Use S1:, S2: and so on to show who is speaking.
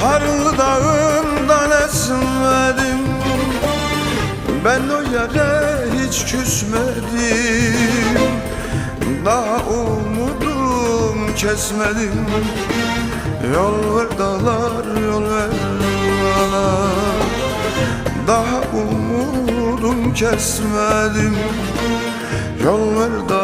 S1: Karlı dağından esmedim Ben o yere hiç küsmedim. Daha umudum kesmedim. Yol ver dağlar yol ver bana Daha umudum kesmedim. Yol ver dağlar